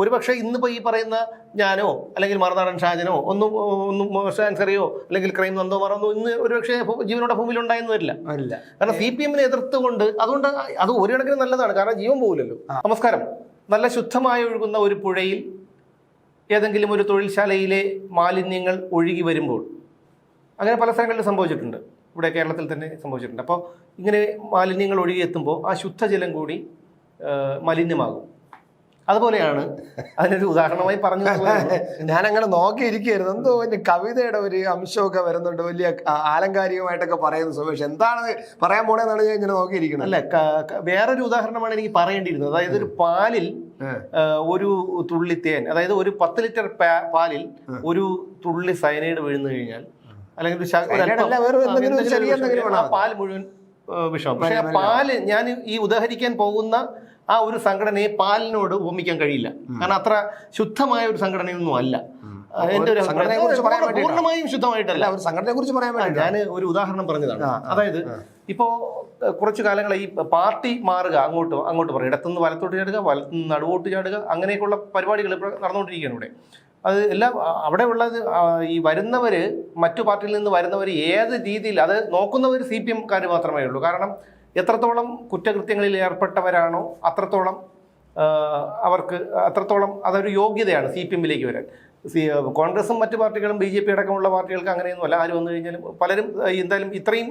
ഒരുപക്ഷെ ഇന്നിപ്പോ ഈ പറയുന്ന ഞാനോ അല്ലെങ്കിൽ മറുനാടൻ ഷാജനോ ഒന്നും ഒന്നും ഷാൻസറിയോ അല്ലെങ്കിൽ ക്രൈം നന്ദോമാറോ ഒന്നും ഇന്ന് ഒരുപക്ഷെ ജീവനോടെ ഭൂമിയിൽ ഉണ്ടായെന്ന് വരില്ല. കാരണം സി പി എമ്മിനെ എതിർത്തുകൊണ്ട് അതുകൊണ്ട് അത് ഒരു കണക്കിന് നല്ലതാണ്. കാരണം ജീവൻ പോകില്ലല്ലോ നമസ്കാരം. നല്ല ശുദ്ധമായി ഒഴുകുന്ന ഒരു പുഴയിൽ ഏതെങ്കിലും ഒരു തൊഴിൽശാലയിലെ മാലിന്യങ്ങൾ ഒഴുകി വരുമ്പോൾ അങ്ങനെ പല സ്ഥലങ്ങളിലും സംഭവിച്ചിട്ടുണ്ട്. ഇവിടെ കേരളത്തിൽ തന്നെ സംഭവിച്ചിട്ടുണ്ട്. അപ്പോൾ ഇങ്ങനെ മാലിന്യങ്ങൾ ഒഴുകി എത്തുമ്പോൾ ആ ശുദ്ധജലം കൂടി മലിനമാകും. അതുപോലെയാണ് അതിനൊരു ഉദാഹരണമായി പറഞ്ഞു ഞാൻ ഞാനങ്ങനെ നോക്കിയിരിക്കുകയായിരുന്നു. എന്തോ എന്റെ കവിതയുടെ ഒരു അംശമൊക്കെ വരുന്നുണ്ട്. വലിയ ആലങ്കാരികമായിട്ടൊക്കെ പറയുന്നു സുമേഷ് എന്താണ് പറയാൻ പോണെന്നാണ് ഞാൻ ഇങ്ങനെ നോക്കിയിരിക്കുന്നത്. അല്ല വേറൊരു ഉദാഹരണമാണ് എനിക്ക് പറയേണ്ടിയിരുന്നത്. അതായത് ഒരു പാലിൽ ഒരു തുള്ളി തേൻ അതായത് ഒരു പത്ത് ലിറ്റർ പാലിൽ ഒരു തുള്ളി സയനൈഡ് വീഴുന്നു കഴിഞ്ഞാൽ അല്ലെങ്കിൽ പാൽ മുഴുവൻ വിഷമം വിഷം. പക്ഷെ പാൽ ഞാൻ ഈ ഉദാഹരിക്കാൻ പോകുന്ന ആ ഒരു സംഘടനയെ പാലിനോട് ഉപമിക്കാൻ കഴിയില്ല. കാരണം അത്ര ശുദ്ധമായ ഒരു സംഘടനയൊന്നും അല്ല. എന്റെ ഒരു. പൂർണമായും ശുദ്ധമായിട്ടല്ല. ഒരു സംഘടനയെ കുറിച്ച് പറയാൻ വേണ്ടി ഞാൻ ഒരു ഉദാഹരണം പറഞ്ഞതാണ്. അതായത് ഇപ്പോ കുറച്ചു കാലങ്ങളായി ഈ പാർട്ടി മാറുക അങ്ങോട്ട് അങ്ങോട്ട് പറയും ഇടത്തുനിന്ന് വലത്തോട്ട് ചാടുക വലത്തുനിന്ന് നടുവോട്ട് ചാടുക അങ്ങനെയൊക്കെയുള്ള പരിപാടികൾ ഇപ്പോൾ നടന്നുകൊണ്ടിരിക്കുകയാണ് ഇവിടെ. അത് എല്ലാം അവിടെ ഉള്ളത് ഈ വരുന്നവര് മറ്റു പാർട്ടിയിൽ നിന്ന് വരുന്നവർ ഏത് രീതിയിൽ അത് നോക്കുന്നവർ സി പി എംകാർ മാത്രമേ ഉള്ളൂ. കാരണം എത്രത്തോളം കുറ്റകൃത്യങ്ങളിൽ ഏർപ്പെട്ടവരാണോ അത്രത്തോളം അവർക്ക് അത്രത്തോളം അതൊരു യോഗ്യതയാണ് സി പി എമ്മിലേക്ക് വരാൻ. സി കോൺഗ്രസും മറ്റു പാർട്ടികളും ബി ജെ പി അടക്കമുള്ള പാർട്ടികൾക്ക് അങ്ങനെയൊന്നുമല്ല ആര് വന്നു കഴിഞ്ഞാലും പലരും എന്തായാലും ഇത്രയും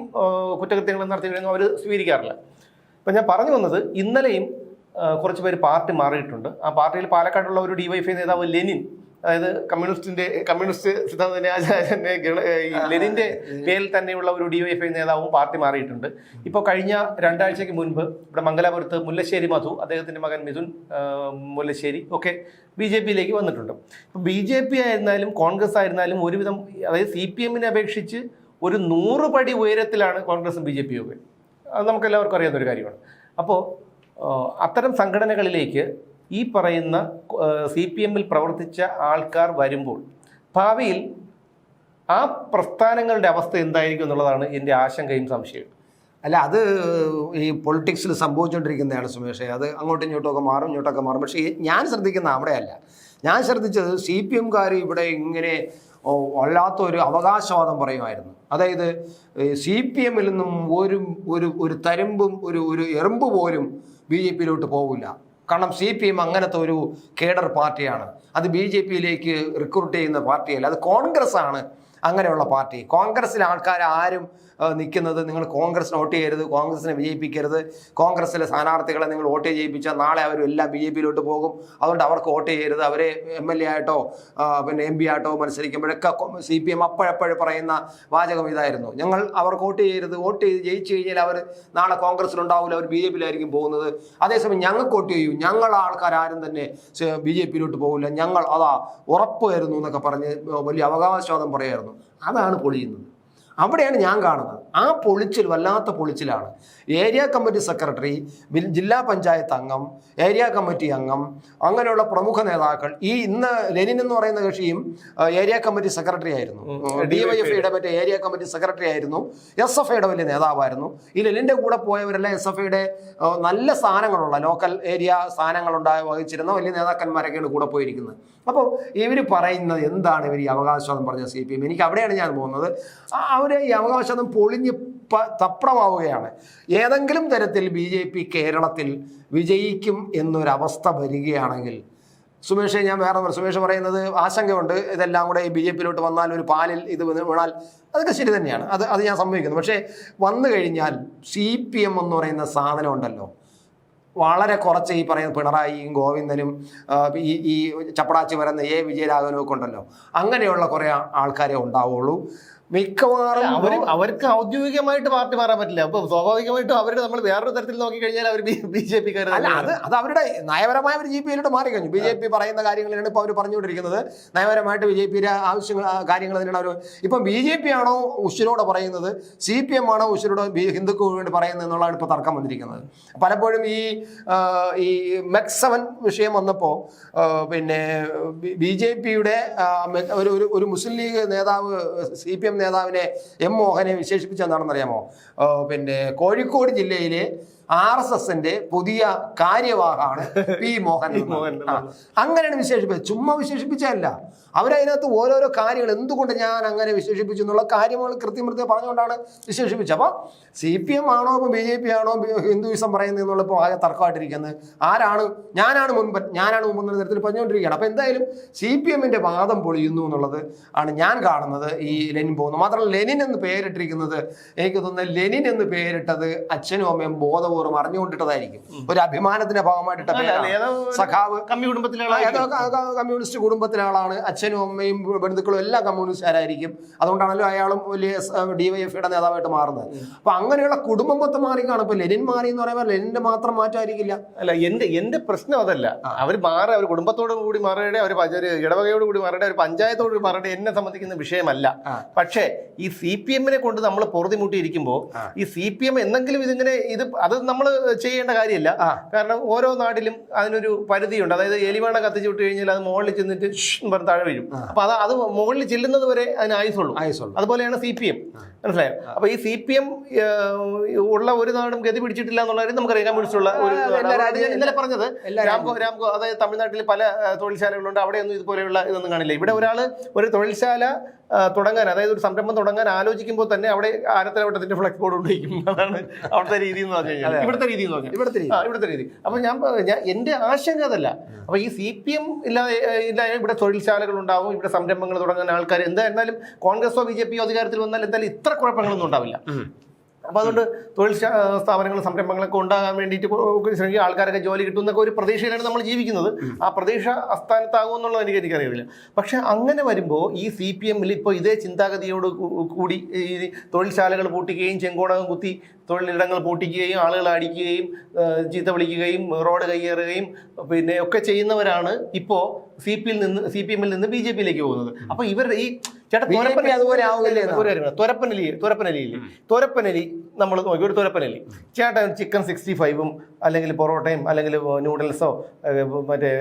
കുറ്റകൃത്യങ്ങൾ നടത്തി കഴിഞ്ഞാൽ അവർ സ്വീകരിക്കാറില്ല. അപ്പം ഞാൻ പറഞ്ഞു വന്നത് ഇന്നലെയും കുറച്ച് പേര് പാർട്ടി മാറിയിട്ടുണ്ട്. ആ പാർട്ടിയിൽ പാലക്കാടുള്ള ഒരു ഡിവൈഫൈ നേതാവ് ലെനിൻ അതായത് കമ്മ്യൂണിസ്റ്റിന്റെ കമ്മ്യൂണിസ്റ്റ് സിദ്ധാന്തന്റെ ആചാര്യന്റെ ലെനിന്റെ പേരിൽ തന്നെയുള്ള ഒരു ഡി എഫ് ഐ നേതാവും പാർട്ടി മാറിയിട്ടുണ്ട്. ഇപ്പോൾ കഴിഞ്ഞ രണ്ടാഴ്ചയ്ക്ക് മുൻപ് ഇവിടെ മംഗലാപുരത്ത് മുല്ലശ്ശേരി മധു അദ്ദേഹത്തിന്റെ മകൻ മിഥുൻ മുല്ലശ്ശേരി ഒക്കെ ബി ജെ പിയിലേക്ക് വന്നിട്ടുണ്ട്. ഇപ്പം ബി ജെ പി ആയിരുന്നാലും കോൺഗ്രസ് ആയിരുന്നാലും ഒരുവിധം അതായത് സി പി എമ്മിനെ അപേക്ഷിച്ച് ഒരു നൂറ് പടി ഉയരത്തിലാണ് കോൺഗ്രസും ബി ജെ പിയും ഒക്കെ. അത് നമുക്ക് എല്ലാവർക്കും അറിയാവുന്ന ഒരു കാര്യമാണ്. അപ്പോൾ അത്തരം സംഘടനകളിലേക്ക് ഈ പറയുന്ന സി പി എമ്മിൽ പ്രവർത്തിച്ച ആൾക്കാർ വരുമ്പോൾ ഭാവിയിൽ ആ പ്രസ്ഥാനങ്ങളുടെ അവസ്ഥ എന്തായിരിക്കും എന്നുള്ളതാണ് എന്റെ ആശങ്കയും സംശയവും. അല്ല അത് ഈ പൊളിറ്റിക്സിൽ സംഭവിച്ചുകൊണ്ടിരിക്കുന്നതാണ് സുമേഷേ. അത് അങ്ങോട്ടും ഇങ്ങോട്ടൊക്കെ മാറും ഇങ്ങോട്ടൊക്കെ മാറും. പക്ഷേ ഞാൻ ശ്രദ്ധിക്കുന്ന അവിടെയല്ല. ഞാൻ ശ്രദ്ധിച്ചത് സി പി എംകാർ ഇവിടെ ഇങ്ങനെ വല്ലാത്ത ഒരു അവകാശവാദം പറയുമായിരുന്നു. അതായത് സി പി എമ്മിൽ നിന്നും ഒരു ഒരു ഒരു തരുമ്പും ഒരു ഒരു എറുമ്പ് പോലും ബി ജെ പിയിലോട്ട് പോകില്ല കാരണം സി പി എം അങ്ങനത്തെ ഒരു കേഡർ പാർട്ടിയാണ്. അത് ബി ജെ പിയിലേക്ക് റിക്രൂട്ട് ചെയ്യുന്ന പാർട്ടിയല്ല. അത് കോൺഗ്രസ് ആണ് അങ്ങനെയുള്ള പാർട്ടി. കോൺഗ്രസ്സിലെ ആൾക്കാർ ആരും നിൽക്കുന്നത്. നിങ്ങൾ കോൺഗ്രസ്സിന് വോട്ട് ചെയ്യരുത് കോൺഗ്രസിനെ വിജയിപ്പിക്കരുത്. കോൺഗ്രസ്സിലെ സ്ഥാനാർത്ഥികളെ നിങ്ങൾ വോട്ട് ചെയ്യിപ്പിച്ചാൽ നാളെ അവരും എല്ലാം ബി ജെ പിയിലോട്ട് പോകും. അതുകൊണ്ട് അവർക്ക് വോട്ട് ചെയ്യരുത്. അവരെ എം എൽ എ ആയിട്ടോ പിന്നെ എം പി ആയിട്ടോ മത്സരിക്കുമ്പോഴൊക്കെ സി പി എം അപ്പോഴപ്പോഴും പറയുന്ന വാചകം ഇതായിരുന്നു. ഞങ്ങൾ അവർക്ക് വോട്ട് ചെയ്യരുത്. വോട്ട് ചെയ്ത് ജയിച്ചു കഴിഞ്ഞാൽ അവർ നാളെ കോൺഗ്രസിലുണ്ടാവില്ല അവർ ബി ജെ പിയിലായിരിക്കും പോകുന്നത്. അതേസമയം ഞങ്ങൾക്ക് വോട്ട് ചെയ്യും. ഞങ്ങൾ ആൾക്കാർ ആരും തന്നെ ബി ജെ പിയിലോട്ട് പോകില്ല. ഞങ്ങൾ അതാ ഉറപ്പായിരുന്നു എന്നൊക്കെ പറഞ്ഞ് വലിയ അവകാശവാദം പറയായിരുന്നു. അതാണ് പൊളിയുന്നത്. അവിടെയാണ് ഞാൻ കാണുന്നത്. ആ പൊളിച്ചിൽ വല്ലാത്ത പൊളിച്ചിലാണ്. ഏരിയ കമ്മിറ്റി സെക്രട്ടറി ജില്ലാ പഞ്ചായത്ത് അംഗം ഏരിയ കമ്മിറ്റി അംഗം അങ്ങനെയുള്ള പ്രമുഖ നേതാക്കൾ ഈ ഇന്ന് ലെനിൻ എന്ന് പറയുന്ന കക്ഷിയും ഏരിയ കമ്മിറ്റി സെക്രട്ടറി ആയിരുന്നു. ഡിവൈഎഫ്ഐയുടെ മറ്റേ ഏരിയ കമ്മിറ്റി സെക്രട്ടറി ആയിരുന്നു. എസ് എഫ് ഐയുടെ വലിയ നേതാവായിരുന്നു. ഈ ലെനിന്റെ കൂടെ പോയവരെല്ലാം എസ് എഫ് ഐയുടെ നല്ല സ്ഥാനങ്ങളുള്ള ലോക്കൽ ഏരിയ സ്ഥാനങ്ങളുണ്ടായ വഹിച്ചിരുന്ന വലിയ നേതാക്കന്മാരൊക്കെയാണ് കൂടെ പോയിരിക്കുന്നത്. അപ്പോൾ ഇവർ പറയുന്നത് എന്താണ് ഇവർ ഈ അവകാശവാദം പറഞ്ഞ സി പി എം? എനിക്ക് അവിടെയാണ് ഞാൻ പോകുന്നത്. അവർ ഈ അവകാശവാദം പൊളിഞ്ഞ് തപ്രമാവുകയാണ്. ഏതെങ്കിലും തരത്തിൽ ബി ജെ പി കേരളത്തിൽ വിജയിക്കും എന്നൊരവസ്ഥ വരികയാണെങ്കിൽ സുമേഷ് ഞാൻ വേറെ സുമേഷ് പറയുന്നത് ആശങ്കയുണ്ട്. ഇതെല്ലാം കൂടെ ഈ ബി ജെ പിയിലോട്ട് വന്നാൽ ഒരു പാലിൽ ഇത് വീണാൽ അതൊക്കെ ശരി തന്നെയാണ്. അത് അത് ഞാൻ സമ്മതിക്കുന്നു. പക്ഷേ വന്നു കഴിഞ്ഞാൽ സി പി എം എന്ന് പറയുന്ന സാധനം ഉണ്ടല്ലോ. വളരെ കുറച്ച് ഈ പറയുന്ന പിണറായിയും ഗോവിന്ദനും ഈ ഈ ചപ്പടാച്ചി വരുന്ന എ. വിജയരാഘവനും ഒക്കെ ഉണ്ടല്ലോ. അങ്ങനെയുള്ള കുറേ ആൾക്കാരെ ഉണ്ടാവുള്ളൂ. മിക്കവാറും അവർ അവർക്ക് ഔദ്യോഗികമായിട്ട് പാർട്ടി മാറാൻ പറ്റില്ല. അപ്പൊ സ്വാഭാവികമായിട്ടും അവർ നമ്മൾ വേറൊരു തരത്തിൽ നോക്കിക്കഴിഞ്ഞാൽ അവർ ബി ജെ പി അല്ല അത് അത് അവരുടെ നയപരമായ ഒരു ജി പി യിലോട്ട് മാറിക്കഴിഞ്ഞു ബി ജെ പി പറയുന്ന കാര്യങ്ങളാണ് ഇപ്പൊ അവർ പറഞ്ഞുകൊണ്ടിരിക്കുന്നത്. നയപരമായിട്ട് ബി ജെ പിയുടെ ആവശ്യങ്ങൾ കാര്യങ്ങൾ തന്നെയാണ് അവർ ഇപ്പം ബി ജെ പി ആണോ ഉഷിരോടെ പറയുന്നത്? സി പി എം ആണോ ഉഷിരോട് ഹിന്ദുക്കൾക്ക് വേണ്ടി പറയുന്നത് എന്നുള്ളതാണ് ഇപ്പോൾ തർക്കം വന്നിരിക്കുന്നത്. പലപ്പോഴും ഈ ഈ മെക്സ് സെവൻ വിഷയം വന്നപ്പോൾ പിന്നെ ബി ജെ പിയുടെ ഒരു ഒരു മുസ്ലിം ലീഗ് നേതാവ് സി പി എം നേതാവിനെ എം മോഹനെ വിശേഷിപ്പിച്ച എന്താണെന്നറിയാമോ ആ, പിന്നെ കോഴിക്കോട് ജില്ലയിലെ ആർ എസ് എസിന്റെ പുതിയ കാര്യവാഹാണ് പി മോഹൻ അങ്ങനെയാണ് വിശേഷിപ്പിച്ചത്. ചുമ്മാ വിശേഷിപ്പിച്ചതല്ല. അവരതിനകത്ത് ഓരോരോ കാര്യങ്ങൾ എന്തുകൊണ്ട് ഞാൻ അങ്ങനെ വിശേഷിപ്പിച്ചു എന്നുള്ള കാര്യങ്ങൾ കൃത്യം കൃത്യം പറഞ്ഞുകൊണ്ടാണ് വിശേഷിപ്പിച്ചത്. അപ്പോൾ സി പി എം ആണോ ഇപ്പോൾ ബി ജെ പി ആണോ ഹിന്ദുവിസം ഹിന്ദുയിസം പറയുന്നത് എന്നുള്ള ഇപ്പോൾ ആകെ തർക്കമായിട്ടിരിക്കുന്നത്. ആരാണ്? ഞാനാണ് മുൻപ് ഞാനാണ് മുമ്പ് എന്ന തരത്തിൽ പറഞ്ഞുകൊണ്ടിരിക്കുകയാണ്. അപ്പോൾ എന്തായാലും സി പി എമ്മിന്റെ വാദം പൊളിയുന്നു എന്നുള്ളത് ആണ് ഞാൻ കാണുന്നത് ഈ ലെനിൻ പോകുന്നത്. മാത്രമല്ല ലെനിൻ എന്ന് പേരിട്ടിരിക്കുന്നത് എനിക്ക് തോന്നുന്നത് ലെനിൻ എന്ന് പേരിട്ടത് അച്ഛനും അമ്മയും ബോധപൂർവം അറിഞ്ഞുകൊണ്ടിട്ടതായിരിക്കും. ഒരു അഭിമാനത്തിന്റെ ഭാഗമായിട്ടിട്ട പേരാണ്. സഖാവ് കമ്മ്യൂണിസ്റ്റ് കുടുംബത്തിലെ ആളാണ് അച്ഛനും അമ്മയും ബന്ധുക്കളും എല്ലാം കമ്മ്യൂണിസ്റ്റുകാരായിരിക്കും. അതുകൊണ്ടാണല്ലോ അയാളും വലിയ ഡിവൈഎഫ്ഐയുടെ നേതാവായിട്ട് മാറുന്നത്. അപ്പൊ അങ്ങനെയുള്ള കുടുംബം മൊത്തം മാറിക്കാണ് ഇപ്പൊ ലെനിൻ മാറി എന്ന് പറയുമ്പോൾ ലെനിന്റെ മാത്രം മാറ്റമായിരിക്കില്ല അല്ല എന്റെ എന്റെ പ്രശ്നം അതല്ല. അവർ മാറി അവർ കുടുംബത്തോട് കൂടി മാറിയുടെ അവർ ഒരു ഇടവകയോട് കൂടി മാറിയുടെ ഒരു പഞ്ചായത്തോട് കൂടി മാറിയുടെ എന്നെ സംബന്ധിക്കുന്ന വിഷയമല്ല. പക്ഷേ ഈ സി പി എമ്മിനെ കൊണ്ട് നമ്മൾ പൊറുതിമുട്ടിയിരിക്കുമ്പോൾ ഈ സി പി എം എന്തെങ്കിലും ഇതിങ്ങനെ ഇത് അത് നമ്മൾ ചെയ്യേണ്ട കാര്യമില്ല. കാരണം ഓരോ നാട്ടിലും അതിനൊരു പരിധിയുണ്ട്. അതായത് എലിവാണ കത്തിച്ചു വിട്ട് കഴിഞ്ഞാൽ അത് മുകളിൽ ചെന്നിട്ട് പറഞ്ഞ് താഴെ വീഴും. അപ്പൊ അത് അത് മുകളിൽ ചെല്ലുന്നത് വരെ അതിന് ആയുസുള്ളൂ ആയുസുള്ളൂ അതുപോലെയാണ് സി പി എം. മനസ്സിലായോ? അപ്പൊ ഈ സി പി എം ഉള്ള ഒരു നാടും ഗതി പിടിച്ചിട്ടില്ല എന്നുള്ള കാര്യം നമുക്കറിയാം കമ്മ്യൂണിസ്റ്റുള്ള ഒരു ഇന്നലെ പറഞ്ഞത് രാംകോ രാംകോ അതായത് തമിഴ്നാട്ടിൽ പല തൊഴിൽശാലകളുണ്ട്. അവിടെയൊന്നും ഇതുപോലെയുള്ള ഇതൊന്നും കാണില്ല. ഇവിടെ ഒരാൾ ഒരു തൊഴിൽശാല തുടങ്ങാൻ അതായത് ഒരു സംരംഭം തുടങ്ങാൻ ആലോചിക്കുമ്പോൾ തന്നെ അവിടെ ആരത്തലവട്ടത്തിന്റെ ഫ്ലക്സ് ബോർഡ് ഉപയോഗിക്കും അതാണ് അവിടുത്തെ രീതി എന്ന് പറഞ്ഞു കഴിഞ്ഞാൽ ഇവിടുത്തെ രീതി എന്ന് പറഞ്ഞാൽ ഇവിടുത്തെ രീതി. ഇവിടുത്തെ രീതി. അപ്പൊ ഞാൻ ഞാൻ എന്റെ ആശങ്ക അതല്ല. അപ്പൊ ഈ സി പി എം ഇല്ലാതെ ഇല്ലായ ഇവിടെ തൊഴിൽശാലകൾ ഉണ്ടാവും ഇവിടെ സംരംഭങ്ങൾ തുടങ്ങാൻ ആൾക്കാർ എന്തായിരുന്നാലും കോൺഗ്രസോ ബി ജെ പിയോ അധികാരത്തിൽ വന്നാൽ എന്തായാലും ഇത്ര കുഴപ്പങ്ങളൊന്നും ഉണ്ടാവില്ല. അപ്പൊ അതുകൊണ്ട് തൊഴിൽ സ്ഥാപനങ്ങൾ സ്ഥാപനങ്ങളും സംരംഭങ്ങളൊക്കെ ഉണ്ടാകാൻ വേണ്ടിയിട്ട് ശ്രമിക്കുക. ആൾക്കാരൊക്കെ ജോലി കിട്ടും എന്നൊക്കെ ഒരു പ്രതീക്ഷയിലാണ് നമ്മൾ ജീവിക്കുന്നത്. ആ പ്രതീക്ഷ അസ്ഥാനത്താകും എന്നുള്ളത് എനിക്ക് എനിക്കറിയില്ല പക്ഷെ അങ്ങനെ വരുമ്പോൾ ഈ സി പി എമ്മിൽ ഇപ്പോൾ ഇതേ ചിന്താഗതിയോട് കൂടി ഈ തൊഴിൽശാലകൾ പൂട്ടിക്കുകയും ചെങ്കോടകം കുത്തി തൊഴിലിടങ്ങൾ പൂട്ടിക്കുകയും ആളുകളെ അടിക്കുകയും ചീത്ത വിളിക്കുകയും റോഡ് കയ്യേറുകയും പിന്നെ ഒക്കെ ചെയ്യുന്നവരാണ് ഇപ്പോൾ സി പിയിൽ നിന്ന് സി പി എമ്മിൽ നിന്ന് ബി ജെ പിയിലേക്ക് പോകുന്നത്. അപ്പോൾ ഇവരുടെ ഈ ചേട്ടാ അതുപോലെ ആവില്ലേ തുരപ്പനലി തുരപ്പനലിയില്ലേ തുരപ്പനലി നമ്മൾ നോക്കി ഒരു തുരപ്പനലി. ചേട്ടൻ ചിക്കൻ സിക്സ്റ്റി ഫൈവും അല്ലെങ്കിൽ പൊറോട്ടയും അല്ലെങ്കിൽ നൂഡിൽസോ മറ്റേ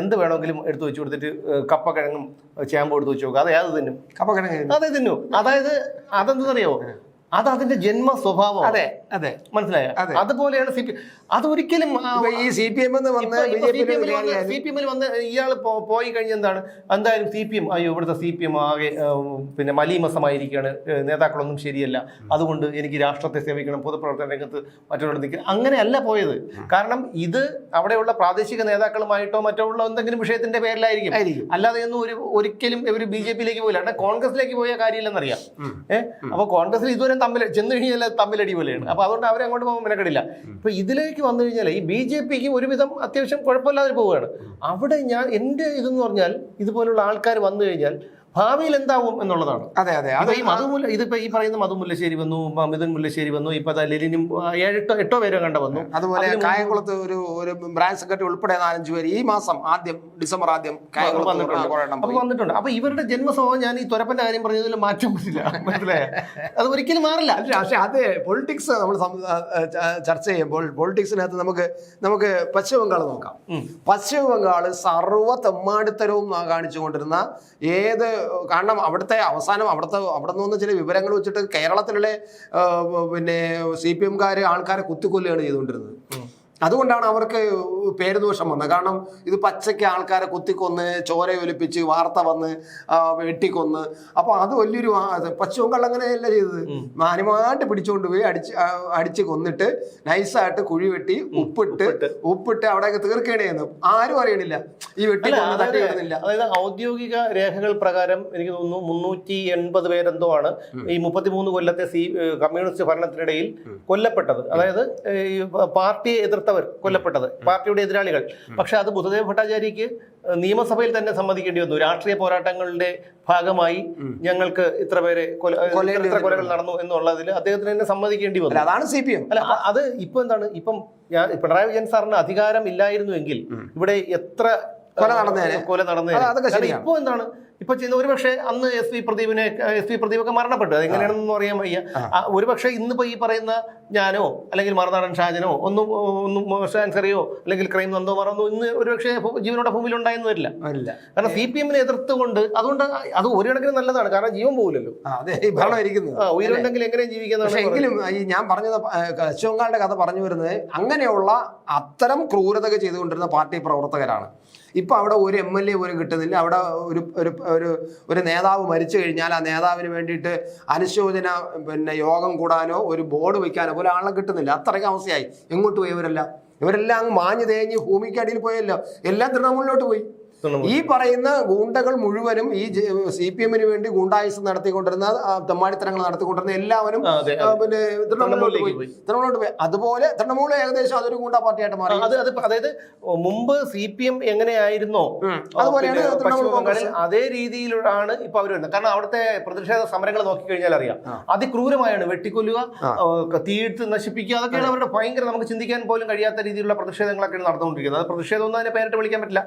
എന്ത് വേണമെങ്കിലും എടുത്തു വെച്ച് കൊടുത്തിട്ട് കപ്പക്കിഴങ്ങും ചേമ്പും എടുത്ത് വെച്ച് നോക്കുക അത് ഏത് തിന്നും? കപ്പക്കിഴങ്ങ് അതെ തിന്നു. അതായത് അതെന്തെന്നറിയോ അത് അതിന്റെ ജന്മ സ്വഭാവം അതെ. അതെ മനസ്സിലായോ? അതുപോലെയാണ് അതുപോലെ സി പി അതൊരിക്കലും ഈ സി പി എം എന്ന് വന്ന് സി പി എമ്മിൽ വന്ന് ഇയാൾ പോയി കഴിഞ്ഞ എന്താണ്? എന്തായാലും സി പി എം അയ്യോ ഇവിടുത്തെ സി പി എം ആകെ പിന്നെ മലീമസമായിരിക്കുകയാണ് നേതാക്കളൊന്നും ശരിയല്ല. അതുകൊണ്ട് എനിക്ക് രാഷ്ട്രത്തെ സേവിക്കണം പൊതുപ്രവർത്തന രംഗത്ത് മറ്റുള്ളവർ നിൽക്കണം അങ്ങനെയല്ല പോയത്. കാരണം ഇത് അവിടെയുള്ള പ്രാദേശിക നേതാക്കളുമായിട്ടോ മറ്റോ ഉള്ള എന്തെങ്കിലും വിഷയത്തിന്റെ പേരിലായിരിക്കും. അല്ലാതെ ഒന്നും ഒരു ഒരിക്കലും ഇവർ ബി ജെ പിയിലേക്ക് പോയില്ല. കാരണം കോൺഗ്രസിലേക്ക് പോയ കാര്യമില്ലെന്നറിയാം. ഏഹ് അപ്പൊ കോൺഗ്രസിൽ ഇതുവരെ തമ്മിൽ ചെന്ന് കഴിഞ്ഞാൽ തമ്മിലടി പോലെയാണ്. അപ്പൊ അതുകൊണ്ട് അവരെ അങ്ങോട്ട് പോകാൻ മെനക്കെടില്ല. ഇപ്പൊ ഇതിലേക്ക് വന്നു കഴിഞ്ഞാൽ ഈ ബി ജെ പിക്ക് ഒരുവിധം അത്യാവശ്യം കുഴപ്പമില്ലാതെ പോവുകയാണ്. അവിടെ ഞാൻ എന്റെ ഇതെന്ന് പറഞ്ഞാൽ ഇതുപോലുള്ള ആൾക്കാർ വന്നു കഴിഞ്ഞാൽ ഭാവിയിൽ എന്താവും എന്നുള്ളതാണ്. അതെ അതെ. അത് ഈ മധുമുല്ല ഇതിപ്പോ ഈ പറയുന്ന മധു മുല്ലശ്ശേരി വന്നു മിഥുൻ മുല്ലശ്ശേരി വന്നു ഇപ്പൊ ദാ ലെനിനും ഏഴെട്ടോ എട്ടോ പേരോ കണ്ട വന്നു. അതുപോലെ കായംകുളത്ത് ഒരു ഒരു ബ്രാഞ്ച് സെക്രട്ടറി ഉൾപ്പെടെ നാലഞ്ചു പേര് ഈ മാസം ആദ്യം ഡിസംബർ ആദ്യം കായംകുളത്ത് വന്നിട്ടുണ്ട്. അപ്പൊ വന്നിട്ടുണ്ട്. അപ്പൊ ഇവരുടെ ജന്മസ്വഭാവം ഞാൻ ഈ തുരപ്പന്റെ കാര്യം പറഞ്ഞതിൽ മാറ്റം പറ്റില്ല മനസ്സിലായ? അത് ഒരിക്കലും മാറില്ല. പക്ഷെ അത് പൊളിറ്റിക്സ് നമ്മൾ ചർച്ച ചെയ്യുമ്പോൾ പൊളിറ്റിക്സിനകത്ത് നമുക്ക് നമുക്ക് പശ്ചിമ ബംഗാൾ നോക്കാം. പശ്ചിമ ബംഗാൾ സർവ തെമ്മാടിത്തരവും കാണിച്ചുകൊണ്ടിരുന്ന ഏത് കാരണം അവിടുത്തെ അവസാനം അവിടുത്തെ അവിടെ നിന്ന് ചില വിവരങ്ങൾ വെച്ചിട്ട് കേരളത്തിലുള്ള പിന്നെ സി പി എംകാർ ആൾക്കാരെ കുത്തിക്കൊല്ലുകയാണ് ചെയ്തുകൊണ്ടിരുന്നത്. അതുകൊണ്ടാണ് അവർക്ക് പേരുദോഷം വന്നത്. കാരണം ഇത് പച്ചയ്ക്ക് ആൾക്കാരെ കുത്തിക്കൊന്ന് ചോര ഒലിപ്പിച്ച് വാർത്ത വന്ന് വെട്ടിക്കൊന്ന്. അപ്പോൾ അത് വലിയൊരു ആ- അത് പശ്ചിമ ബംഗാൾ അങ്ങനെയല്ല ചെയ്തത്? മാന്യമായിട്ട് പിടിച്ചുകൊണ്ട് പോയി അടിച്ച് അടിച്ച് കൊന്നിട്ട് നൈസായിട്ട് കുഴി വെട്ടി ഉപ്പിട്ട് ഉപ്പിട്ട്. അവിടെ തീർക്കുകയാണ് ചെയ്യുന്നത് ആരും അറിയണില്ല. ഈ വെട്ടി കൊന്ന് അതായത് ഔദ്യോഗിക രേഖകൾ പ്രകാരം എനിക്ക് തോന്നുന്നു മുന്നൂറ്റി എൺപത് പേരെന്തോ ആണ് ഈ മുപ്പത്തിമൂന്ന് കൊല്ലത്തെ സി കമ്മ്യൂണിസ്റ്റ് ഭരണത്തിനിടയിൽ കൊല്ലപ്പെട്ടത്. അതായത് പാർട്ടിയെ പാർട്ടിയെ എതിർത്തവർ കൊല്ലപ്പെട്ടത് പാർട്ടിയുടെ എതിരാളികൾ. പക്ഷെ അത് ബുദ്ധദേവ് ഭട്ടാചാര്യക്ക് നിയമസഭയിൽ തന്നെ സമ്മതിക്കേണ്ടി വന്നു. രാഷ്ട്രീയ പോരാട്ടങ്ങളുടെ ഭാഗമായി ഞങ്ങൾക്ക് ഇത്ര പേരെ ഇത്ര കൊലകൾ നടന്നു എന്നുള്ളതിൽ അദ്ദേഹത്തിന് തന്നെ സമ്മതിക്കേണ്ടി വന്നു. അതാണ് സി പി എം അല്ല അത് ഇപ്പൊ എന്താണ്? ഇപ്പം ഞാൻ പിണറായി വിജയൻ സാറിന് അധികാരം ഇല്ലായിരുന്നുവെങ്കിൽ ഇവിടെ എത്ര കൊല നടന്നേനെ. കൊല നടന്നേനെ. ഇപ്പൊ എന്താണ്? ഇപ്പൊ ചെയ്യുന്ന ഒരുപക്ഷെ അന്ന് എസ് പി പ്രദീപിനെ എസ് പി പ്രദീപൊക്കെ മരണപ്പെട്ടു. അത് എങ്ങനെയാണെന്നൊന്നും അറിയാൻ വയ്യ. ഒരുപക്ഷെ ഇന്നിപ്പോ ഈ പറയുന്ന ഞാനോ അല്ലെങ്കിൽ മറുനാടൻ ഷാജനോ ഒന്നും ഒന്നും ഷാൻസറിയോ അല്ലെങ്കിൽ ക്രൈം നന്ദോ മറന്നോ ഇന്ന് ഒരുപക്ഷെ ജീവനോടെ ഭൂമിയിൽ ഉണ്ടായെന്ന് വരില്ല കാരണം സി പി എമ്മിനെ എതിർത്തുകൊണ്ട് അതുകൊണ്ട് അത് ഒരു കണക്കിന് നല്ലതാണ്. കാരണം ജീവൻ പോകില്ലല്ലോ അതെ ഈ ഭരണം ഇരിക്കുന്നത് ഉയരുണ്ടെങ്കിൽ എങ്ങനെ പക്ഷെ ജീവിക്കുന്നതാണ് എങ്കിലും ഈ ഞാൻ പറഞ്ഞത് ശിവങ്കാളുടെ കഥ പറഞ്ഞു വരുന്നത് അങ്ങനെയുള്ള അത്തരം ക്രൂരതകൾ ചെയ്തുകൊണ്ടിരുന്ന പാർട്ടി പ്രവർത്തകരാണ്. ഇപ്പൊ അവിടെ ഒരു എം എൽ എ പോലും കിട്ടുന്നില്ല. അവിടെ ഒരു ഒരു ഒരു ഒരു നേതാവ് മരിച്ചു കഴിഞ്ഞാൽ ആ നേതാവിന് വേണ്ടിയിട്ട് അനുശോചന പിന്നെ യോഗം കൂടാനോ ഒരു ബോർഡ് വെക്കാനോ പോലും ആളെ കിട്ടുന്നില്ല. അത്രയ്ക്ക് അവസ്ഥയായി. എങ്ങോട്ട് പോയി ഇവരെല്ലാം? ഇവരെല്ലാം അങ്ങ് മാഞ്ഞു തേഞ്ഞ് ഭൂമിക്കടിയിൽ പോയല്ലോ. എല്ലാം തൃണമൂലിലോട്ട് പോയി. ഈ പറയുന്ന ഗൂണ്ടകൾ മുഴുവനും ഈ സി പി എമ്മിന് വേണ്ടി ഗൂണ്ടായുസം നടത്തിക്കൊണ്ടിരുന്ന തെമ്മാടിത്തരങ്ങൾ നടത്തിക്കൊണ്ടിരുന്ന എല്ലാവരും പിന്നെ തൃണമൂലിലോട്ട് തൃണമൂലിലേക്ക് പോയി. അതുപോലെ തൃണമൂൽ ഏകദേശം അതൊരു ഗൂണ്ടാ പാർട്ടിയായിട്ട് മാറി. അത് അത് അതായത് മുമ്പ് സി പി എം എങ്ങനെയായിരുന്നോ? അതുപോലെയാണ് തൃണമൂൽ കോൺഗ്രസ്. അതേ രീതിയിലാണ് ഇപ്പൊ അവർ വരുന്നത്. കാരണം അവിടുത്തെ പ്രതിഷേധ സമരങ്ങൾ നോക്കിക്കഴിഞ്ഞാൽ അറിയാം. അതിക്രൂരമായാണ് വെട്ടിക്കൊല്ലുക തീയിട്ട് നശിപ്പിക്കുക. അതൊക്കെയാണ് അവരുടെ ഭയങ്കര നമുക്ക് ചിന്തിക്കാൻ പോലും കഴിയാത്ത രീതിയിലുള്ള പ്രതിഷേധങ്ങളൊക്കെയാണ് നടന്നുകൊണ്ടിരിക്കുന്നത്. അത് പ്രതിഷേധം ഒന്നും അതിനെ പേരിട്ട് വിളിക്കാൻ പറ്റില്ല.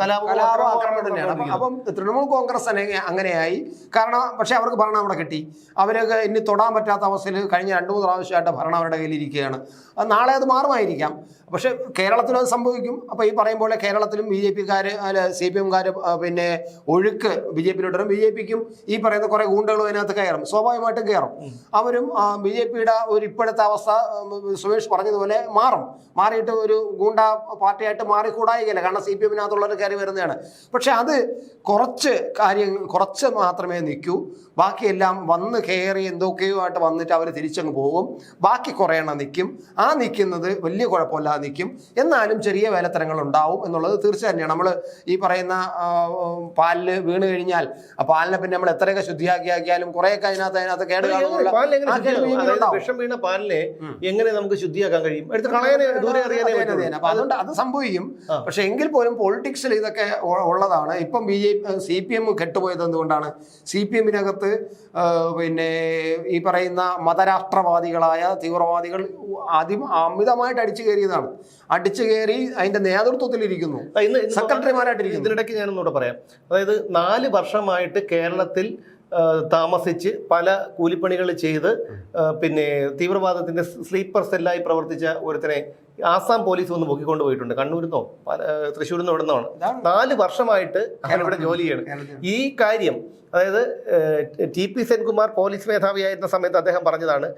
കലാപം തന്നെയാണ്. അപ്പം- തൃണമൂൽ കോൺഗ്രസ് തന്നെ അങ്ങനെയായി. കാരണം പക്ഷെ അവർക്ക് ഭരണം അവിടെ കിട്ടി. അവരൊക്കെ ഇനി തൊടാൻ പറ്റാത്ത അവസ്ഥയിൽ കഴിഞ്ഞ രണ്ട് മൂന്ന് പ്രാവശ്യമായിട്ട് ഭരണം അവരുടെ കയ്യിലിരിക്കുകയാണ്. ഇരിക്കുകയാണ് നാളെ അത് മാറുമായിരിക്കാം. പക്ഷെ കേരളത്തിലും അത് സംഭവിക്കും. അപ്പോൾ ഈ പറയും പോലെ കേരളത്തിലും ബി ജെ പിക്കാർ അല്ല സി പി എംകാർ പിന്നെ ഒഴുക്ക് ബി ജെ പിയിലോട്ട് ബി ജെ പിക്കും ഈ പറയുന്ന കുറേ ഗൂണ്ടകളും അതിനകത്ത് കയറും. സ്വാഭാവികമായിട്ടും കയറും. അവരും ബി ജെ പിയുടെ ഒരു ഇപ്പോഴത്തെ അവസ്ഥ സുമേഷ് പറഞ്ഞതുപോലെ മാറും. മാറിയിട്ട് ഒരു ഗൂണ്ട പാർട്ടിയായിട്ട് മാറിക്കൂടായികയില്ല. കാരണം സി പി എമ്മിനകത്തുള്ളവർ കയറി വരുന്നതാണ്. പക്ഷേ അത് കുറച്ച് കാര്യം കുറച്ച് മാത്രമേ നിൽക്കൂ. ബാക്കിയെല്ലാം വന്ന് കയറി എന്തൊക്കെയോ ആയിട്ട് വന്നിട്ട് അവർ തിരിച്ചങ്ങ് പോകും. ബാക്കി കുറേ എണ്ണം നിൽക്കും. ആ നിൽക്കുന്നത് വലിയ കുഴപ്പമില്ലാതെ നിൽക്കും. എന്നാലും ചെറിയ വേലത്തരങ്ങൾ ഉണ്ടാവും എന്നുള്ളത് തീർച്ച തന്നെയാണ് നമ്മൾ ഈ പറയുന്ന പാലിൽ പാലിൽ വീണ് കഴിഞ്ഞാൽ ആ പാലിനെ പിന്നെ നമ്മൾ എത്രയൊക്കെ ശുദ്ധിയാക്കിയാക്കിയാലും കുറെയൊക്കെ അതിനകത്ത് അതിനകത്ത് കേട് കാണുന്നുള്ള പാലിനെ എങ്ങനെ ശുദ്ധിയാക്കും? കേൾവി വിഷം വീണ പാലിനെ എങ്ങനെ നമുക്ക് ശുദ്ധിയാക്കാൻ കഴിയും? എടുത്ത് കളയാനേ ദൂരെ അറിയാനേ. അപ്പൊ അതുകൊണ്ട് അത് സംഭവിക്കും. പക്ഷെ എങ്കിൽ പോലും പൊളിറ്റിക്സിൽ ഇതൊക്കെ ഉള്ളതാണ്. ഇപ്പം B J C P M കെട്ടുപോയത് എന്തുകൊണ്ടാണ്? സി പി എമ്മിനകത്ത് പിന്നെ ഈ പറയുന്ന മതരാഷ്ട്രവാദികളായ തീവ്രവാദികൾ ആദ്യം അമിതമായിട്ട് അടിച്ചു കയറിയതാണ്. അടിച്ചു കയറി അതിന്റെ നേതൃത്വത്തിലിരിക്കുന്നു. ഇരിക്കുന്നു സെക്രട്ടറിമാരായിട്ട് സെക്രട്ടറിമാരായിട്ടിരിക്കുന്നു. ഇതിനിടയ്ക്ക് ഞാൻ ഒന്നുകൂടെ പറയാം. അതായത് നാല് വർഷമായിട്ട് കേരളത്തിൽ താമസിച്ച് പല കൂലിപ്പണികൾ ചെയ്ത് പിന്നെ തീവ്രവാദത്തിന്റെ സ്ലീപ്പർ സെല്ലായി പ്രവർത്തിച്ച ഒരുത്തനെ ആസാം പോലീസ് ഒന്ന് പൊക്കിക്കൊണ്ട് പോയിട്ടുണ്ട്. കണ്ണൂരിന്നോ? പല തൃശ്ശൂരിൽ നിന്നോ ഇവിടുന്നാണ് നാല് വർഷമായിട്ട് അവൻ ഇവിടെ ജോലി ചെയ്യണം ഈ കാര്യം അതായത് ടി പി സെൻകുമാർ പോലീസ് മേധാവിയായിരുന്ന സമയത്ത് അദ്ദേഹം പറഞ്ഞതാണ്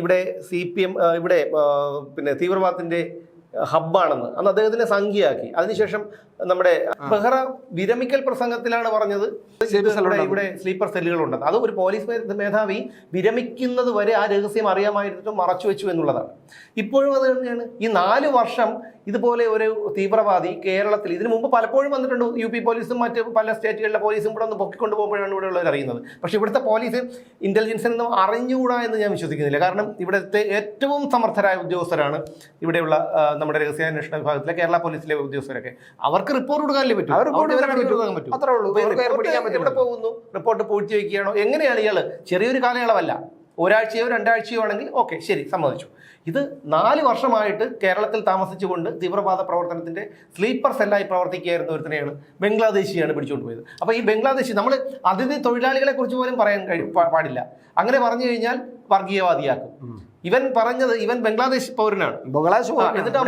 ഇവിടെ സി പി എം ഇവിടെ പിന്നെ തീവ്രവാദത്തിന്റെ ഹബ്ബാണെന്ന്. അന്ന് അദ്ദേഹത്തിനെ സംഖ്യയാക്കി. അതിനുശേഷം നമ്മുടെ ബെഹ്റ വിരമിക്കൽ പ്രസംഗത്തിലാണ് പറഞ്ഞത്. ഇവിടെ ഉണ്ടെന്ന്. സെല്ലുകൾ സ്ലീപ്പർ സെല്ലുകളുണ്ടെന്ന് അത് ഒരു പോലീസ് മേധാവി വിരമിക്കുന്നത് വരെ ആ രഹസ്യം അറിയാമായിരുന്നിട്ടും മറച്ചു വെച്ചു എന്നുള്ളതാണ്. ഇപ്പോഴും അത് തന്നെയാണ്. ഈ നാല് വർഷം ഇതുപോലെ ഒരു തീവ്രവാദി കേരളത്തിൽ ഇതിനു മുമ്പ് പലപ്പോഴും വന്നിട്ടുണ്ട് യു പി പോലീസും മറ്റ് പല സ്റ്റേറ്റുകളിലെ പോലീസും ഇവിടെ ഒന്ന് പൊക്കിക്കൊണ്ട് പോകുമ്പോഴാണ് ഇവിടെ ഉള്ളവർ അറിയുന്നത്. പക്ഷേ ഇവിടുത്തെ പോലീസ് ഇന്റലിജൻസിൽ നിന്നും അറിഞ്ഞുകൂടാ എന്ന് ഞാൻ വിശ്വസിക്കുന്നില്ല. കാരണം ഇവിടുത്തെ ഏറ്റവും സമർത്ഥരായ ഉദ്യോഗസ്ഥരാണ് ഇവിടെയുള്ള നമ്മുടെ രഹസ്യാന്വേഷണ വിഭാഗത്തിലെ കേരള പോലീസിലെ ഉദ്യോഗസ്ഥരൊക്കെ. അവർക്ക് റിപ്പോർട്ട് കൊടുക്കാനല്ലേ പറ്റും. അത്രേ ഉള്ളൂ. പോകുന്നു? റിപ്പോർട്ട് പൂഴ്ത്തി വയ്ക്കുകയാണോ? എങ്ങനെയാണ് ഇയാൾ ചെറിയൊരു കാലയളവല്ല. ഒരാഴ്ചയോ രണ്ടാഴ്ചയോ ആണെങ്കിൽ ഓക്കെ ശരി സമ്മതിച്ചു. ഇത് നാല് വർഷമായിട്ട് കേരളത്തിൽ താമസിച്ചുകൊണ്ട് തീവ്രവാദ പ്രവർത്തനത്തിന്റെ സ്ലീപ്പർ സെല്ലായി പ്രവർത്തിക്കുകയായിരുന്ന ഒരുത്തനെയാണ് ബംഗ്ലാദേശിയാണ് പിടിച്ചുകൊണ്ട് പോയത്. അപ്പോൾ ഈ ബംഗ്ലാദേശി നമ്മൾ അതിഥി തൊഴിലാളികളെ കുറിച്ച് പോലും പറയാൻ പാടില്ല. അങ്ങനെ പറഞ്ഞു കഴിഞ്ഞാൽ വർഗീയവാദിയാക്കും. ഇവൻ പറഞ്ഞത് ഇവൻ ബംഗ്ലാദേശ് പൗരനാണ്. ബംഗ്ലാദേശ്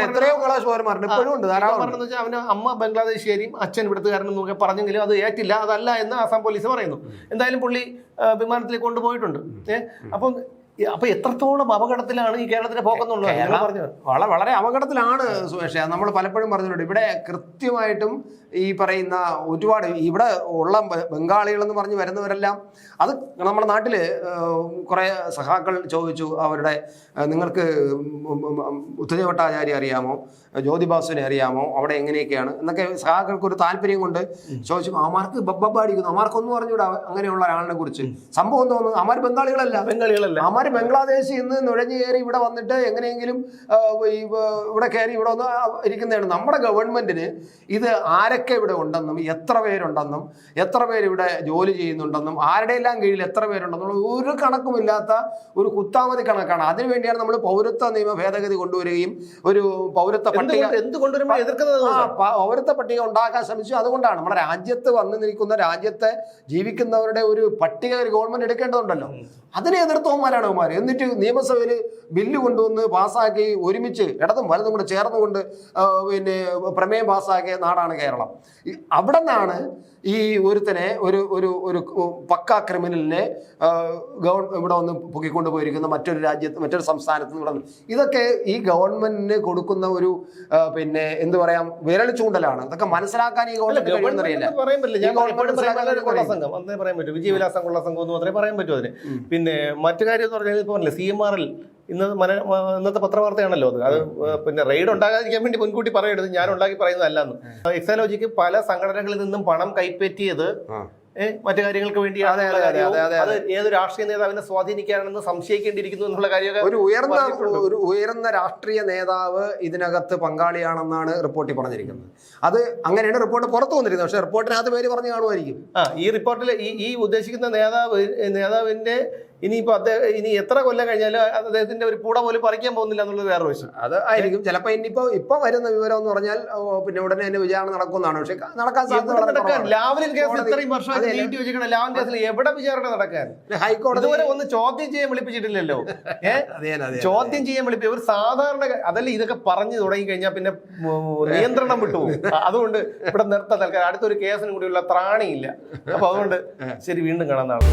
എത്രയോ ബംഗ്ലാദേശ് പൗരന്മാരുണ്ട്. ഇപ്പോഴും ഉണ്ട്. പറഞ്ഞെന്ന് വെച്ചാൽ അവന് അമ്മ ബംഗ്ലാദേശിയാരിയും അച്ഛൻ ഇവിടുത്തുകാരനും എന്നൊക്കെ പറഞ്ഞെങ്കിലും അത് ഏറ്റില്ല. അതല്ല എന്ന് ആസാം പോലീസ് പറയുന്നു. എന്തായാലും പുള്ളി വിമാനത്തിലേക്ക് വിമാനത്തിൽ കൊണ്ടുപോയിട്ടുണ്ട് ഏഹ് അപ്പം അപ്പൊ എത്രത്തോളം അപകടത്തിലാണ് ഈ കേരളത്തിന്റെ പോക്കെന്നുള്ളത്? വളരെ വളരെ അപകടത്തിലാണ് സുമേഷ് നമ്മൾ പലപ്പോഴും പറഞ്ഞിട്ടുണ്ട്. ഇവിടെ കൃത്യമായിട്ടും ഈ പറയുന്ന ഒരുപാട് ഇവിടെ ഉള്ള ബംഗാളികളെന്ന് പറഞ്ഞ് വരുന്നവരെല്ലാം അത് നമ്മുടെ നാട്ടിൽ കുറേ സഹാക്കൾ ചോദിച്ചു. അവരുടെ നിങ്ങൾക്ക് ഉത്തരേ ഭട്ടാചാര്യ അറിയാമോ? ജ്യോതിബാസുവിനെ അറിയാമോ? അവിടെ എങ്ങനെയൊക്കെയാണ്? എന്നൊക്കെ സഹാക്കൾക്ക് ഒരു താല്പര്യം കൊണ്ട് ചോദിച്ചു. അമാർക്ക് ബബ്ബ അടിക്കുന്നു. അമാർക്കൊന്നും അറിഞ്ഞൂടാ അങ്ങനെയുള്ള ഒരാളിനെ കുറിച്ച്. സംഭവം തോന്നുന്നു അമാർ ബംഗാളികളല്ല. ബംഗാളികളല്ല. അമാർ അവർ ബംഗ്ലാദേശിൽ നിന്ന് നുഴഞ്ഞു കയറി ഇവിടെ വന്നിട്ട് എങ്ങനെയെങ്കിലും ഇവിടെ കയറി ഇവിടെ വന്ന് ഇരിക്കുന്നതാണ്. നമ്മുടെ ഗവൺമെന്റിന് ഇത് ആരൊക്കെ ഇവിടെ ഉണ്ടെന്നും എത്ര പേരുണ്ടെന്നും എത്ര പേര് ഇവിടെ ജോലി ചെയ്യുന്നുണ്ടെന്നും ആരുടെ എല്ലാം കീഴിൽ എത്ര പേരുണ്ടെന്നുള്ള ഒരു കണക്കുമില്ലാത്ത ഒരു കുത്താമതി കണക്കാണ്. അതിനുവേണ്ടിയാണ് നമ്മൾ പൗരത്വ നിയമ ഭേദഗതി കൊണ്ടുവരികയും ഒരു പൗരത്വ പട്ടിക എന്ത് കൊണ്ടുവരുമ്പോൾ എതിർക്കുന്നത് പൗരത്വ പട്ടിക ഉണ്ടാക്കാൻ ശ്രമിച്ചു. അതുകൊണ്ടാണ് നമ്മുടെ രാജ്യത്ത് വന്നു നിൽക്കുന്ന രാജ്യത്തെ ജീവിക്കുന്നവരുടെ ഒരു പട്ടിക ഒരു ഗവൺമെന്റ് എടുക്കേണ്ടതുണ്ടല്ലോ. അതിനെ എതിർത്തവന്മാരാണ് അവന്മാർ എന്നിട്ട് നിയമസഭയിൽ ബില്ല് കൊണ്ടുവന്ന് പാസ്സാക്കി ഒരുമിച്ച് ഇടതും വലതും കൂടെ ചേർന്നുകൊണ്ട് പിന്നെ പ്രമേയം പാസ്സാക്കിയ നാടാണ് കേരളം. അവിടെ നിന്നാണ് ഈ ഒരുത്തനെ ഒരു ഒരു ഒരു പക്ക ക്രിമിനലിനെ ഗവൺ ഇവിടെ വന്ന് പൊക്കിക്കൊണ്ട് പോയിരിക്കുന്ന മറ്റൊരു രാജ്യത്ത് മറ്റൊരു സംസ്ഥാനത്ത് നിന്ന് ഇതൊക്കെ ഈ ഗവൺമെന്റിന് കൊടുക്കുന്ന ഒരു പിന്നെ എന്ത് പറയാം വിരൽ ചൂണ്ടലാണ്. ഇതൊക്കെ മനസ്സിലാക്കാൻ ഈ ഗവൺമെന്റ് കഴിയുമെന്ന് എന്ന് പറയാൻ പറ്റില്ല. ഞാൻ എപ്പോഴും പറയാൻ മനസ്സിലാക്കാൻ കൊള്ള കഴിയും. സംഘം അന്നേ പറയാൻ പറ്റൂ. വിജയവിലാസം കൊള്ള സംഘം എന്ന് മാത്രമേ പറയാൻ പറ്റൂ അതിന്. പിന്നെ മറ്റു കാര്യം എന്ന് ഇപ്പൊ പറഞ്ഞില്ലേ സി എം ആറിൽ ഇന്ന് മന ഇന്നത്തെ പത്രവാർത്തയാണല്ലോ അത്. അത് പിന്നെ റെയ്ഡ് ഉണ്ടാകാതിരിക്കാൻ വേണ്ടി മുൻകൂട്ടി പറയരുത്. ഞാൻ ഉണ്ടാക്കി പറയുന്നതല്ലെന്ന്. എക്സാലോജിക്ക് പല സംഘടനകളിൽ നിന്നും പണം കൈപ്പറ്റിയത്. മറ്റു കാര്യങ്ങൾക്ക് വേണ്ടി അതെ, ഏത് രാഷ്ട്രീയ നേതാവിനെ സ്വാധീനിക്കാനെന്ന് സംശയിക്കേണ്ടിയിരിക്കുന്നു എന്നുള്ള കാര്യമൊക്കെ ഒരു ഉയർന്ന ഒരു ഉയർന്ന രാഷ്ട്രീയ നേതാവ് ഇതിനകത്ത് പങ്കാളിയാണെന്നാണ് റിപ്പോർട്ടിൽ പറഞ്ഞിരിക്കുന്നത്. അത് അങ്ങനെയാണ് റിപ്പോർട്ട് പുറത്തു വന്നിരിക്കുന്നത്. പക്ഷേ റിപ്പോർട്ടിനകത്ത് പേര് പറഞ്ഞു കാണുമായിരിക്കും. ആ ഈ റിപ്പോർട്ടിൽ ഈ ഈ ഉദ്ദേശിക്കുന്ന നേതാവ് നേതാവിന്റെ ഇനിയിപ്പോ അദ്ദേഹം ഇനി എത്ര കൊല്ലം കഴിഞ്ഞാലും അദ്ദേഹത്തിന്റെ ഒരു കൂടെ പോലും പറിക്കാൻ പോകുന്നില്ല എന്നുള്ളത് വേറെ വശം അത് ആയിരിക്കും. ചിലപ്പോൾ ഇനിയിപ്പോ ഇപ്പൊ വരുന്ന വിവരം എന്ന് പറഞ്ഞാൽ പിന്നെ ഉടനെ തന്നെ വിചാരണ നടക്കുന്നതാണ്. പക്ഷെ നടക്കാൻ സാധ്യത ലാവലിൻ ഇത്രയും. നീട്ടി വെച്ചിരിക്കണം ലാവലിൻ കേസിൽ എവിടെ വിചാരണ നടക്കാൻ? ഹൈക്കോടതി ഇതുവരെ ഒന്ന് ചോദ്യം ചെയ്യാൻ വിളിപ്പിച്ചിട്ടില്ലല്ലോ. ചോദ്യം ചെയ്യാൻ വിളിപ്പിച്ച ഒരു സാധാരണ അതല്ല ഇതൊക്കെ പറഞ്ഞു തുടങ്ങി കഴിഞ്ഞാൽ പിന്നെ നിയന്ത്രണം വിട്ടുപോകും. അതുകൊണ്ട് ഇവിടെ നിർത്താൻ തൽക്കാലം. അടുത്തൊരു കേസിനും കൂടിയുള്ള ത്രാണിയില്ല. അപ്പൊ അതുകൊണ്ട് ശരി വീണ്ടും കാണാൻ നാളെ.